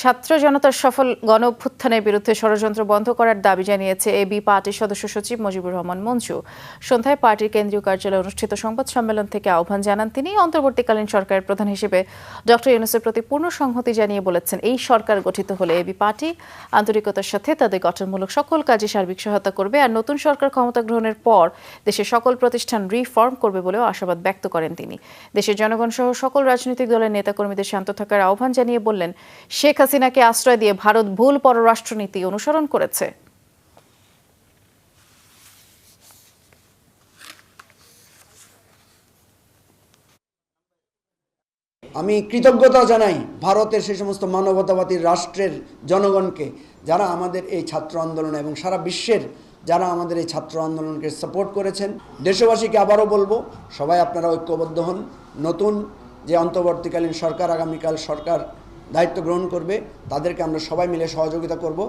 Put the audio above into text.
ছাত্র জনতার সফল গণ অভ্যুত্থানের বিরুদ্ধে ষড়যন্ত্র বন্ধ করার দাবি জানিয়েছে এবি পার্টির সদস্য সচিব মুজিবুর রহমান মঞ্জু। সন্ধ্যায় পার্টির কেন্দ্রীয় কার্যালয়ে অনুষ্ঠিত সংবাদ সম্মেলন থেকে আহ্বান জানান তিনি। অন্তর্বর্তীকালীন সরকারের প্রধান হিসেবে ডক্টর ইউনুসের প্রতি পূর্ণ সংহতি জানিয়ে বলেছেন, এই সরকার গঠিত হলে এবি পার্টি আন্তরিকতার সাথে তাদের গঠনমূলক সকল কাজে সার্বিক সহায়তা করবে আর নতুন সরকার ক্ষমতা গ্রহণের পর দেশের সকল প্রতিষ্ঠান রিফর্ম করবে বলেও আশাবাদ ব্যক্ত করেন তিনি। দেশের জনগণ সহ সকল রাজনৈতিক দলের নেতাকর্মীদের শান্ত থাকার আহ্বান জানিয়ে বললেন, শেখ হাসিনাকে আশ্রয় দিয়ে ভারত ভুল পররাষ্ট্রনীতি অনুসরণ করেছে। আমি কৃতজ্ঞতা জানাই ভারতের সেই সমস্ত মানবতাবাদী রাষ্ট্রের জনগণকে, যারা আমাদের এই ছাত্র আন্দোলন এবং সারা বিশ্বের যারা আমাদের এই ছাত্র আন্দোলনকে সাপোর্ট করেছেন। দেশবাসীকে আবারও বলব, সবাই আপনারা ঐক্যবদ্ধ হন। নতুন যে অন্তর্বর্তীকালীন সরকার, আগামীকাল সরকার দায়িত্ব গ্রহণ করবে তাদেরকে আমরা সবাই মিলে সহযোগিতা করব।